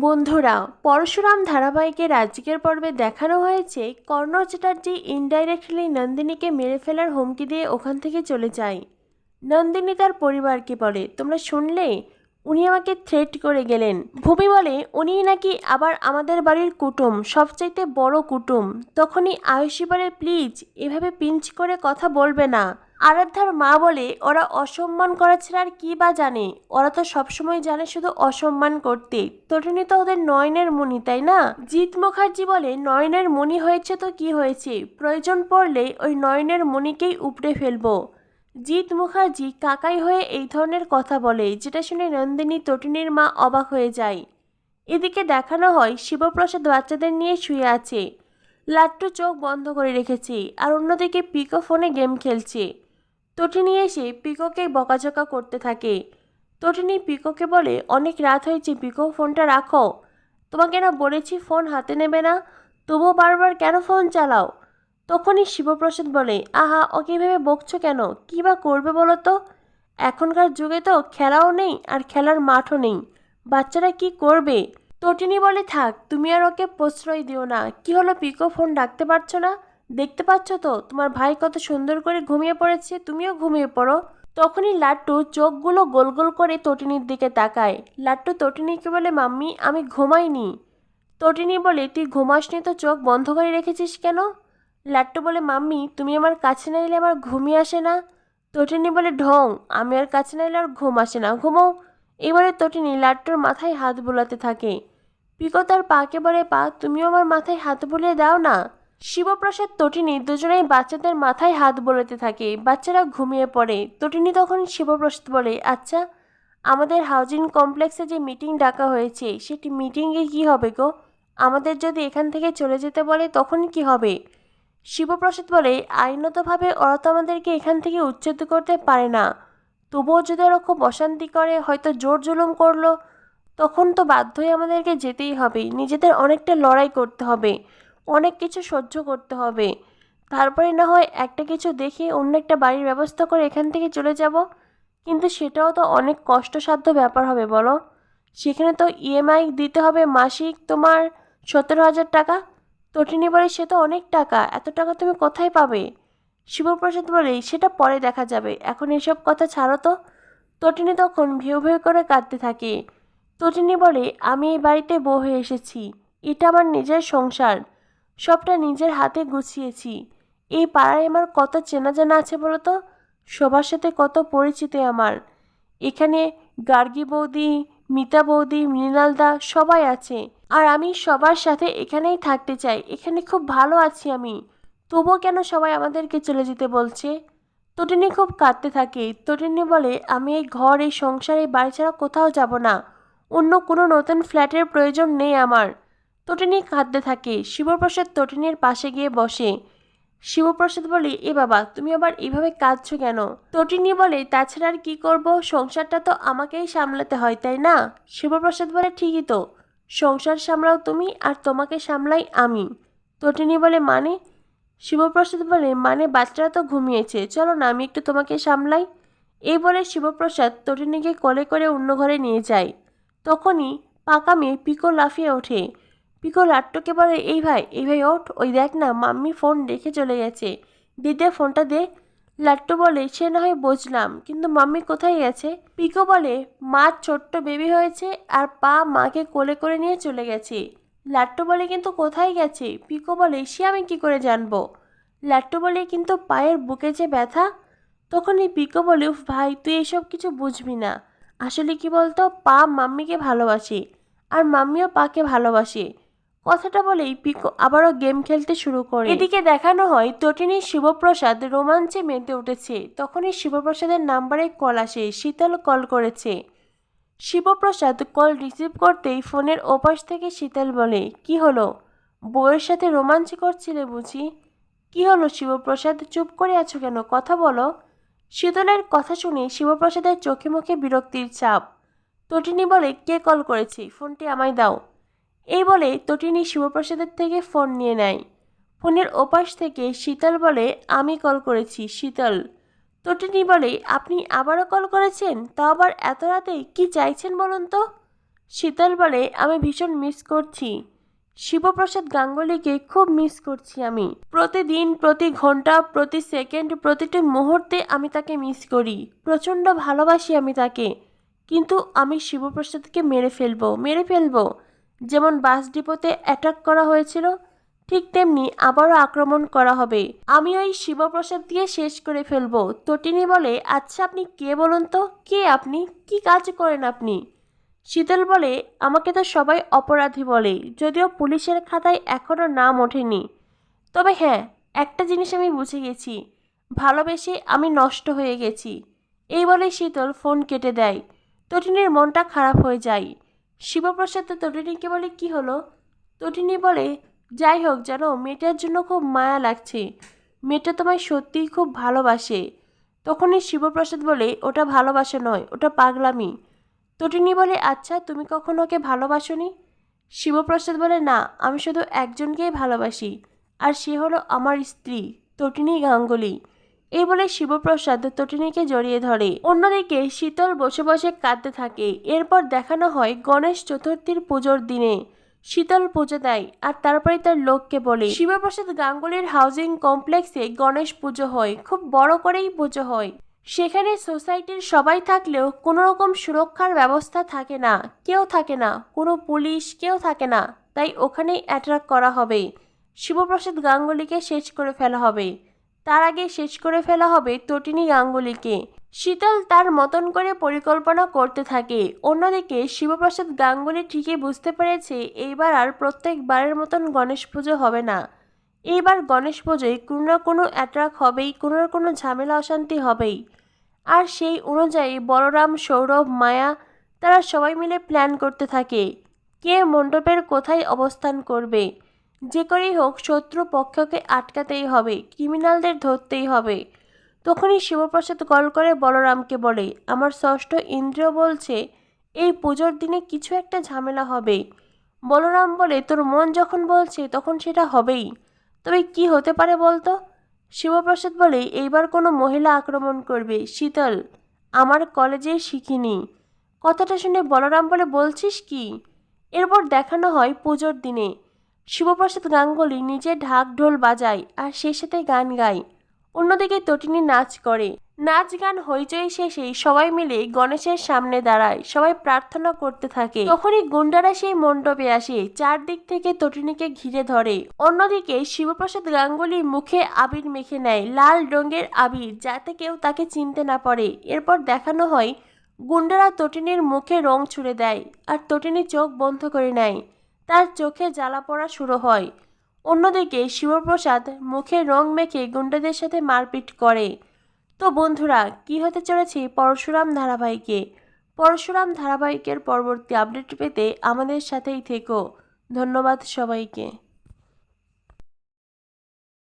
বন্ধুরা, পরশুরাম ধারাবাহিকের আজকের পর্বে দেখানো হয়েছে কর্ণ চ্যাটার্জি ইনডাইরেক্টলি নন্দিনীকে মেরে ফেলার হুমকি দিয়ে ওখান থেকে চলে যায়। নন্দিনী তার পরিবারকে বলে, তোমরা শুনলে? উনি আমাকে থ্রেট করে গেলেন। ভূমি বলে, উনিই নাকি আবার আমাদের বাড়ির কুটুম, সবচাইতে বড় কুটুম। তখনই আয়ুষী বলে প্লিজ এভাবে পিঞ্চ করে কথা বলবে না। আরাধ্যার মা বলে, ওরা অসম্মান করা আর কী বা জানে? ওরা তো সবসময় জানে শুধু অসম্মান করতে। তটিনী তো ওদের নয়নের মণি, তাই না? জিৎ মুখার্জি বলে, নয়নের মণি হয়েছে তো কি হয়েছে? প্রয়োজন পড়লে ওই নয়নের মণিকেই উপড়ে ফেলব। জিৎ মুখার্জি কাকাই হয়ে এই ধরনের কথা বলে, যেটা শুনে নন্দিনী তটিনীর মা অবাক হয়ে যায়। এদিকে দেখানো হয়, শিবপ্রসাদ বাচ্চাদের নিয়ে শুয়ে আছে। লাট্টু চোখ বন্ধ করে রেখেছে, আর অন্যদিকে পিকো ফোনে গেম খেলছে। তটিনী এসে পিকোকে বকাঝকা করতে থাকে। তটিনী পিকোকে বলে, অনেক রাত হয়েছে, পিকো, ফোনটা রাখো। তোমাকে না বলেছি ফোন হাতে নেবে না, তবুও বারবার কেন ফোন চালাও? তখনই শিবপ্রসাদ বলে, আহা, ওকে ভেবে বকছো কেন? কী বা করবে বলো তো? এখনকার যুগে তো খেলাও নেই আর খেলার মাঠও নেই। বাচ্চারা কি করবে? তটিনী বলে, থাক, তুমি আর ওকে প্রশ্রয় দিও না। কি হলো পিকো, ফোন ডাকতে পারছ না? দেখতে পাচ্ছ তো? তোমার ভাই কত সুন্দর করে ঘুমিয়ে পড়েছে, তুমিও ঘুমিয়ে পড়ো। তখনই লাট্টু চোখগুলো গোল গোল করে তটিনীর দিকে তাকায়। লাট্টু, তটিনীকে বলে, মাম্মি, আমি ঘুমাইনি। তটিনী বলে, তুই ঘুমাসনি তো চোখ বন্ধ করে রেখেছিস কেন? লাট্টু বলে, মাম্মি, তুমি আমার কাছে না এলে আমার ঘুমিয়ে আসে না। তটিনী বলে, ঢং, আমি আর কাছে না এলে আর ঘুম আসে না, ঘুমো। এবারে তটিনী লাট্টুর মাথায় হাত বোলাতে থাকে। পিকো তার পাকে বলে, পা, তুমিও আমার মাথায় হাত বুলিয়ে দাও না। শিবপ্রসাদ তটিনী দুজনেই বাচ্চাদের মাথায় হাত বোলাতে থাকে। বাচ্চারা ঘুমিয়ে পড়ে। তটিনী তখন শিবপ্রসাদ বলে আচ্ছা আমাদের হাউজিং কমপ্লেক্সে যে মিটিং ডাকা হয়েছে, সেটি মিটিংয়ে কি হবে গো? আমাদের যদি এখান থেকে চলে যেতে বলে, তখন কি হবে? শিবপ্রসাদ বলে, আইনতভাবে ওরা তো আমাদেরকে এখান থেকে উচ্ছেদ করতে পারে না। তবুও যদি ওরা খুব অশান্তি করে, হয়তো জোর জুলুম করল, তখন তো বাধ্য হয়ে আমাদেরকে যেতেই হবে। নিজেদের অনেকটা লড়াই করতে হবে। অনেক কিছু সহ্য করতে হবে। তারপরে না হয় একটা কিছু দেখে অন্য একটা বাড়ির ব্যবস্থা করে এখান থেকে চলে যাব। কিন্তু সেটাও তো অনেক কষ্টসাধ্য ব্যাপার হবে, বলো। সেখানে তো ইএমআই দিতে হবে, মাসিক তোমার সতেরো হাজার টাকা। তটিনী বলে, সে তো অনেক টাকা, এত টাকা তুমি কোথায় পাবে? শিবপ্রসাদ বলে, সেটা পরে দেখা যাবে, এখন এসব কথা ছাড়ো তো। তটিনী তখন ভিউ ভিউ করে কাঁদতে থাকে। তটিনী বলে, আমি এই বাড়িতে বউ হয়ে এসেছি, এটা আমার নিজের সংসার সবটা নিজের হাতে গুছিয়েছি। এই পাড়ায় আমার কত চেনা জানা আছে বলো তো সবার সাথে কত পরিচিত আমার। এখানে গার্গী বৌদি, মিতা বৌদি, মৃণালদা সবাই আছে। আর আমি সবার সাথে এখানেই থাকতে চাই। এখানে খুব ভালো আছি আমি। তবুও কেন সবাই আমাদেরকে চলে যেতে বলছে? তটিনী খুব কাঁদতে থাকে। তটিনী বলে, আমি এই ঘর, এই সংসার, এই বাড়ি ছাড়া কোথাও যাব না। অন্য কোনো নতুন ফ্ল্যাটের প্রয়োজন নেই আমার। তটিনী কাঁদতে থাকে। শিবপ্রসাদ তটিনীর পাশে গিয়ে বসে। শিবপ্রসাদ বলে, এ বাবা, তুমি আবার এভাবে কাঁদছো কেন? তটিনী বলে, তাছাড়া আর কী করব? সংসারটা তো আমাকেই সামলাতে হয়, তাই না? শিবপ্রসাদ বলে, ঠিকই তো। সংসার সামলাও তুমি আর তোমাকে সামলাই আমি। তটিনী বলে মানে? শিবপ্রসাদ বলে মানে বাচ্চারা তো ঘুমিয়েছে। চলো না, আমি একটু তোমাকে সামলাই। এই বলে শিবপ্রসাদ তটিনীকে কোলে করে অন্য ঘরে নিয়ে যায়। তখনই পাকা মেয়ে পিকো লাফিয়ে ওঠে। পিকো লাট্টুকে বলে, এই ভাই এই ভাই, ওঠ, ওই দেখ না, মাম্মি ফোন রেখে চলে গেছে। দিদে ফোনটা দে। লাট্টু বলে, সে না হয় বুঝলাম, কিন্তু মাম্মি কোথায় গেছে? পিকো বলে, মা, ছোট্ট বেবি হয়েছে আর পা মাকে কোলে করে নিয়ে চলে গেছে। লাট্টু বলে, কিন্তু কোথায় গেছে? পিকো বলে, সে আমি কি করে জানব? লাট্টু বলে, কিন্তু পায়ের বুকে যে ব্যথা? তখন এই পিকো বলে, উফ ভাই, তুই এসব কিছু বুঝবি না। আসলে কি বলতো, পা মাম্মিকে ভালোবাসে আর মাম্মিও পাকে ভালোবাসে। কথাটা বলেই পিকো আবারও গেম খেলতে শুরু করে। এদিকে দেখানো হয় তটিনী শিবপ্রসাদ রোমাঞ্চে মেতে উঠেছে। তখনই শিবপ্রসাদের নাম্বারে কল আসে, শীতল কল করেছে। শিবপ্রসাদ কল রিসিভ করতেই ফোনের ওপাশ থেকে শীতল বলে, কি হলো? বউয়ের সাথে রোমাঞ্চ করছিলে বুঝি? কি হলো শিবপ্রসাদ? চুপ করে আছো কেন? কথা বলো। শীতলের কথা শুনে শিবপ্রসাদের চোখে মুখে বিরক্তির চাপ তটিনী বলে, কে কল করেছে? ফোনটি আমায় দাও। এই বলে তটিনী শিবপ্রসাদের থেকে ফোন নিয়ে নেয়। ফোনের ওপাশ থেকে শীতল বলে, আমি কল করেছি, শীতল। তটিনী বলে, আপনি আবারও কল করেছেন? তা আবার এত রাতে কি চাইছেন বলুন তো? শীতল বলে, আমি ভীষণ মিস করছি। শিবপ্রসাদ গাঙ্গুলিকে খুব মিস করছি আমি। প্রতিদিন, প্রতি ঘণ্টা, প্রতি সেকেন্ড, প্রতিটি মুহূর্তে আমি তাকে মিস করি। প্রচণ্ড ভালোবাসি আমি তাকে। কিন্তু আমি শিবপ্রসাদকে মেরে ফেলব মেরে ফেলব। যেমন বাস ডিপোতে অ্যাটাক করা হয়েছিল, ঠিক তেমনি আবারও আক্রমণ করা হবে। আমি ওই শিবপ্রসাদ দিয়ে শেষ করে ফেলব। তটিনী বলে আচ্ছা আপনি কে বলুন তো? কে আপনি? কি কাজ করেন আপনি? শীতল বলে, আমাকে তো সবাই অপরাধী বলে, যদিও পুলিশের খাতায় এখনও নাম ওঠেনি। তবে হ্যাঁ একটা জিনিস আমি বুঝে গেছি। ভালোবেসে আমি নষ্ট হয়ে গেছি। এই বলে শীতল ফোন কেটে দেয়। তটিনীর মনটা খারাপ হয়ে যায়। শিবপ্রসাদ তো তটিনীকে বলে, কি হলো? তটিনী বলে, যাই হোক, জানো, মেয়েটার জন্য খুব মায়া লাগছে। মেয়েটা তোমায় সত্যিই খুব ভালোবাসে। তখনই শিবপ্রসাদ বলে, ওটা ভালোবাসা নয়, ওটা পাগলামি। তটিনী বলে আচ্ছা তুমি কখনো ওকে ভালোবাসোনি? শিবপ্রসাদ বলে, না, আমি শুধু একজনকেই ভালোবাসি, আর সে হলো আমার স্ত্রী। তটিনী গাঙ্গুলি এই বলে শিবপ্রসাদ তটিনীকে জড়িয়ে ধরে। অন্যদিকে শীতল বসে বসে কাঁদতে থাকে। এরপর দেখানো হয় গণেশ চতুর্থীর পুজোর দিনে। শীতল পুজো দেয় আর তারপরে তার লোককে বলে। শিবপ্রসাদ গাঙ্গুলির হাউজিং কমপ্লেক্সে গণেশ পুজো হয়। খুব বড় করেই পুজো হয়। সেখানে সোসাইটির সবাই থাকলেও কোনো রকম সুরক্ষার ব্যবস্থা থাকে না। কেউ থাকে না। কোনো পুলিশ, কেউ থাকে না। তাই ওখানেই অ্যাট্রাক করা হবে। শিবপ্রসাদ গাঙ্গুলিকে শেষ করে ফেলা হবে। তার আগে শেষ করে ফেলা হবে তটিনী গাঙ্গুলিকে। শীতল তার মতন করে পরিকল্পনা করতে থাকে। অন্যদিকে শিবপ্রসাদ গাঙ্গুলি ঠিকই বুঝতে পেরেছে, এইবার আর প্রত্যেকবারের মতন গণেশ পুজো হবে না। এইবার গণেশ পুজোয় কোনো না কোনো অ্যাট্রাক হবেই, কোনো না কোনো ঝামেলা অশান্তি হবেই। আর সেই অনুযায়ী বলরাম, সৌরভ, মায়া, তারা সবাই মিলে প্ল্যান করতে থাকে। কে মণ্ডপের কোথায় অবস্থান করবে? যে করেই হোক, শত্রু পক্ষকে আটকাতেই হবে, ক্রিমিনালদের ধরতেই হবে। তখনই শিবপ্রসাদ কল করে বলরামকে বলে, আমার ষষ্ঠ ইন্দ্রিয় বলছে, এই পুজোর দিনে কিছু একটা ঝামেলা হবে বলরাম বলে, তোর মন যখন বলছে, তখন সেটা হবেই। তবে কি হতে পারে বলতো? শিবপ্রসাদ বলে, এইবার কোনো মহিলা আক্রমণ করবে, শীতল। আমার কলেজে শিখিনি। কথাটা শুনে বলরাম বলে, বলছিস কি? এরপর দেখানো হয় পুজোর দিনে। শিবপ্রসাদ গাঙ্গুলি নিজে ঢাক ঢোল বাজায় আর সে সাথে গান গায়। অন্যদিকে তটিনী নাচ করে। নাচ গান হইচই শেষেই সবাই মিলে গণেশের সামনে দাঁড়ায়। সবাই প্রার্থনা করতে থাকে। তখনই গুন্ডারা সেই মণ্ডপে আসে। চারদিক থেকে তটিনীকে ঘিরে ধরে। অন্যদিকে শিবপ্রসাদ গাঙ্গুলি মুখে আবির মেখে নেয়। লাল রঙের আবির যাতে কেউ তাকে চিনতে না পারে। এরপর দেখানো হয়, গুন্ডারা তটিনীর মুখে রং ছুড়ে দেয় আর তটিনী চোখ বন্ধ করে নেয়। তার চোখে জ্বালা পড়া শুরু হয়। অন্যদিকে শিবপ্রসাদ মুখে রং মেখে গুন্ডাদের সাথে মারপিট করে। তো বন্ধুরা, কি হতে চলেছে পরশুরাম ধারাবাহিকে? পরশুরাম ধারাবাহিকের পরবর্তী আপডেট পেতে আমাদের সাথেই থেকো। ধন্যবাদ সবাইকে।